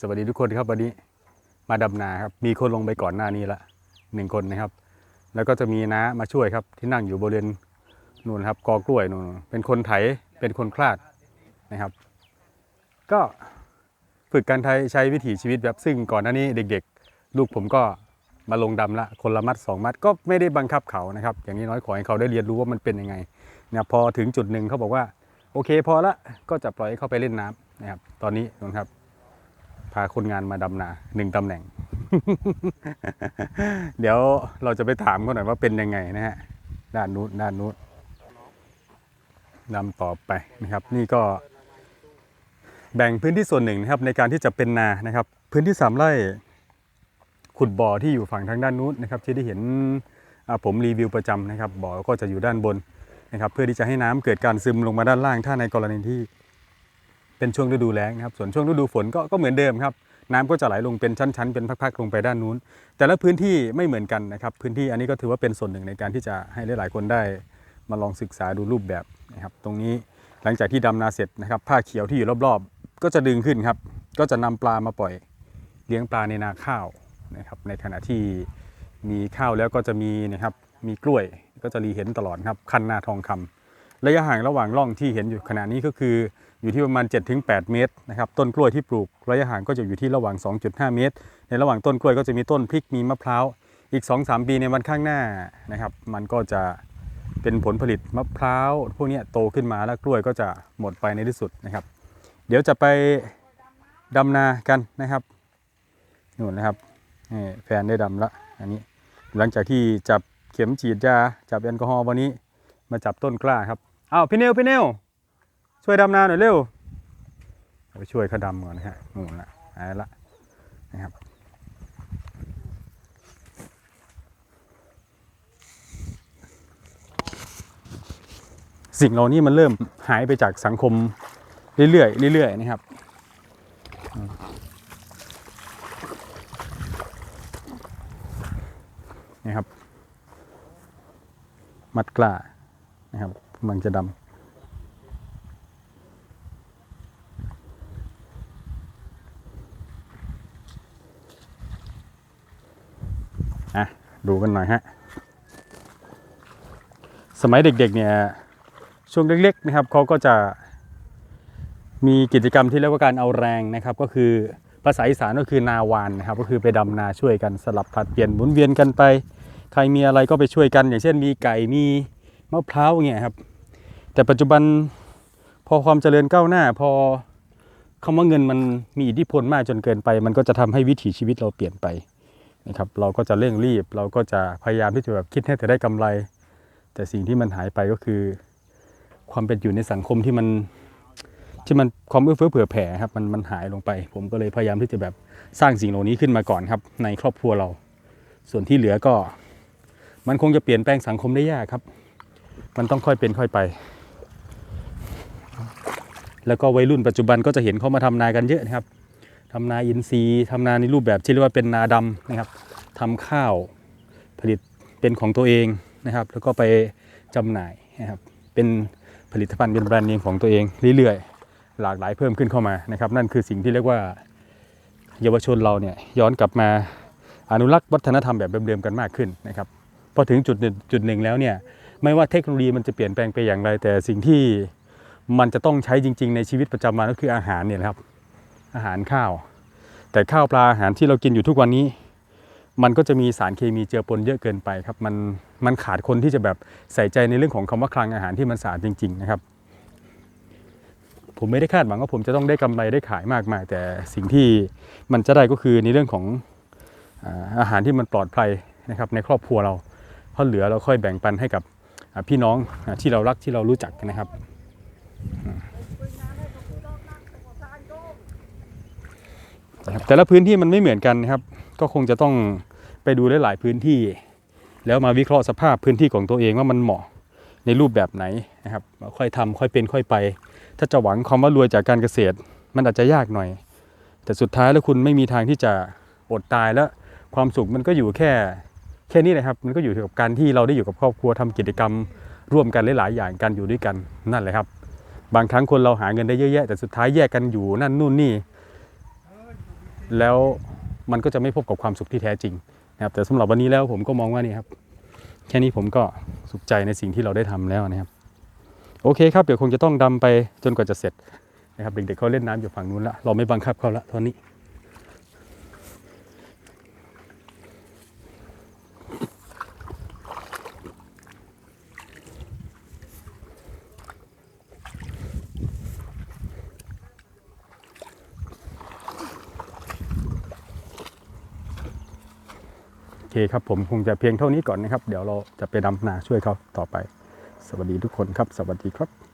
สวัสดีทุกคนครับวันนี้มาดำนาครับมีคนลงไปก่อนหน้านี้ละหนึ่งคนนะครับ แล้วก็จะมีน้ามาช่วยครับ ที่นั่งอยู่บริเวณนู่นครับกอกล้วยนู่นเป็นคนไถเป็นคนคลาดนะครับ ก็ฝึกการไทยใช้วิถีชีวิตแบบซึ่งก่อนหน้านี้เด็กๆ ลูกผมก็มาลงดำละคนละมัดสองมัดก็ไม่ได้บังคับเขานะครับ อย่างนี้น้อยขอให้เขาได้เรียนรู้ว่ามันเป็นยังไงนะครับพอถึงจุดหนึ่งเขาบอกว่า โอเคพอละก็จะปล่อยให้เขาไปเล่นน้ำนะครับ ตอนนี้นะครับาคนงานมาดำนาหนึ่งตำแหน่ง เดี๋ยวเราจะไปถามเขาหน่อยว่าเป็นยังไงนะฮะ ด้านนู้นด้านนู้นนำต่อไปนะครับ นี่ก็ แบ่งพื้นที่ส่วนหนึ่งนะครับ ในการที่จะเป็นนานะครับ พื้นที่สามไร่ขุดบ่อที่อยู่ฝั่งทางด้านนู้นนะครับ ที่ได้เห็นผมรีวิวประจำนะครับ บ่อก็จะอยู่ด้านบนนะครับ เพื่อที่จะให้น้ำเกิดการซึมลงมาด้านล่าง ถ้าในกรณีที่ เป็นช่วงฤดูแล้งนะครับ ส่วนช่วงฤดูฝนก็ก็เหมือนเดิมครับ น้ำก็จะไหลลงเป็นชั้นๆ เป็นพักๆลงไปด้านนู้น แต่ละพื้นที่ไม่เหมือนกันนะครับ พื้นที่อันนี้ก็ถือว่าเป็นส่วนหนึ่งในการที่จะให้หลายๆคนได้ มาลองศึกษาดูรูปแบบนะครับ ตรงนี้หลังจากที่ดำนาเสร็จนะครับ ผ้าเขียวที่อยู่รอบๆ ก็จะดึงขึ้นครับ ก็จะนำปลามาปล่อยเลี้ยงปลาในนาข้าวนะครับ ในขณะที่มีข้าวแล้วก็จะมีนะครับ มีกล้วยก็จะรีเห็นตลอดครับ คันนาทองคำระยะห่างระหว่างร่องที่เห็นอยู่ขณะนี้ก็คือ อยู่ที่ประมาณ 7-8 เมตรนะครับต้นกล้วยที่ปลูกระยะห่างก็จะอยู่ที่ระหว่าง 2.5 เมตร ในระหว่างต้นกล้วยก็จะมีต้นพริกมีมะพร้าวอีก 2-3 ปีในวันข้างหน้านะครับ มันก็จะเป็นผลผลิตมะพร้าวพวกนี้โตขึ้นมาแล้วกล้วยก็จะหมดไปในที่สุดนะครับ เดี๋ยวจะไปดำนากันนะครับนู่นนะครับแฟนได้ดำละอันนี้หลังจากที่จับเข็มฉีดยาจับแอลกอฮอล์วันนี้มาจับต้นกล้าครับอ้าวพี่เนวพี่เนว ช่วยดำนาหน่อยเร็วไปช่วยเขาดำก่อนนะฮะนู่นละหายละนะครับสิ่งเหล่านี้มันเริ่มหายไปจากสังคมเรื่อยๆเรื่อยๆนะครับนี่ครับ มัดกล้านะครับกำลังจะดำ อะดูกันหน่อยฮะ สมัยเด็กๆเนี่ยช่วงเล็กๆนะครับเขาก็จะมีกิจกรรมที่เรียกว่าการเอาแรงนะครับ ก็คือภาษาอีสานก็คือนาวานนะครับก็คือไปดำนาช่วยกันสลับผลัดเปลี่ยนหมุนเวียนกันไป ใครมีอะไรก็ไปช่วยกัน อย่างเช่นมีไก่มีมะพร้าวเงี้ยครับ แต่ปัจจุบันพอความเจริญก้าวหน้า พอคำว่าเงินมันมีอิทธิพลมากจนเกินไป มันก็จะทำให้วิถีชีวิตเราเปลี่ยนไป นะครับเราก็จะเร่งรีบ เราก็จะพยายามที่จะแบบคิดให้แต่ได้กำไร แต่สิ่งที่มันหายไปก็คือ ความเป็นอยู่ในสังคมที่มันที่มันความเอื้อเฟื้อเผื่อแผ่ครับมันมันหายลงไป ผมก็เลยพยายามที่จะแบบสร้างสิ่งเหล่านี้ขึ้นมาก่อนครับ ในครอบครัวเรา ส่วนที่เหลือก็ มันคงจะเปลี่ยนแปลงสังคมได้ยากครับ มันต้องค่อยเป็นค่อยไป แล้วก็วัยรุ่นปัจจุบันก็จะเห็นเขามาทำนากันเยอะนะครับ ทำนาอินทรีย์ทำนาในรูปแบบที่เรียกว่าเป็นนาดำนะครับทำข้าวผลิตเป็นของตัวเองนะครับ แล้วก็ไปจำหน่ายนะครับเป็นผลิตภัณฑ์เป็นแบรนด์เนมของตัวเองเรื่อยๆ หลากหลายเพิ่มขึ้นเข้ามานะครับ นั่นคือสิ่งที่เรียกว่าเยาวชนเราเนี่ยย้อนกลับมาอนุรักษ์วัฒนธรรมแบบเดิมๆกันมากขึ้นนะครับพอถึงจุดหนึ่งจุดหนึ่งแล้วเนี่ยไม่ว่าเทคโนโลยีมันจะเปลี่ยนแปลงไปอย่างไร แต่สิ่งที่มันจะต้องใช้จริง ๆ ในชีวิตประจำวันก็คืออาหารเนี่ยนะครับ อาหารข้าว แต่ข้าวปลาอาหารที่เรากินอยู่ทุกวันนี้ มันก็จะมีสารเคมีเจือปนเยอะเกินไปครับมันมันขาดคนที่จะแบบใส่ใจในเรื่องของคำว่าคลังอาหารที่มันสะอาดจริง ๆ นะครับ ผมไม่ได้คาดหวังว่าผมจะต้องได้กำไรได้ขายมากมายแต่สิ่งที่มันจะได้ก็คือในเรื่องของอาหารที่มันปลอดภัยนะครับในครอบครัวเราเพราะเหลือเราค่อยแบ่งปันให้กับพี่น้องที่เรารักที่เรารู้จักนะครับอืม นะครับแต่ละพื้นที่มันไม่เหมือนกันนะครับ ก็คงจะต้องไปดูหลายๆพื้นที่ แล้วมาวิเคราะห์สภาพพื้นที่ของตัวเองว่ามันเหมาะในรูปแบบไหนนะครับค่อยทำค่อยเป็นค่อยไป ถ้าจะหวังความว่ารวยจากการเกษตร มันอาจจะยากหน่อย แต่สุดท้ายแล้วคุณไม่มีทางที่จะอดตายแล้วความสุขมันก็อยู่แค่แค่นี้นะครับ มันก็อยู่กับการที่เราได้อยู่กับครอบครัวทำกิจกรรม ร่วมกันหลายๆอย่างการอยู่ด้วยกันนั่นแหละครับ บางครั้งคนเราหาเงินได้เยอะแยะแต่สุดท้ายแยกกันอยู่นั่นนู่นนี่ แล้วมันก็จะไม่พบกับความสุขที่แท้จริงนะครับแต่สำหรับวันนี้แล้วผมก็มองว่านี่ครับแค่นี้ผมก็สุขใจในสิ่งที่เราได้ทำแล้วนะครับ โอเคครับเดี๋ยวคงจะต้องดำไปจนกว่าจะเสร็จนะครับเด็กๆเขาเล่นน้ำอยู่ฝั่งนู้นละเราไม่บังคับเขาละตอนนี้ ครับผมคงจะเพียงเท่านี้ก่อนนะครับ เดี๋ยวเราจะไปดำนาช่วยเขาต่อไป สวัสดีทุกคนครับ สวัสดีครับ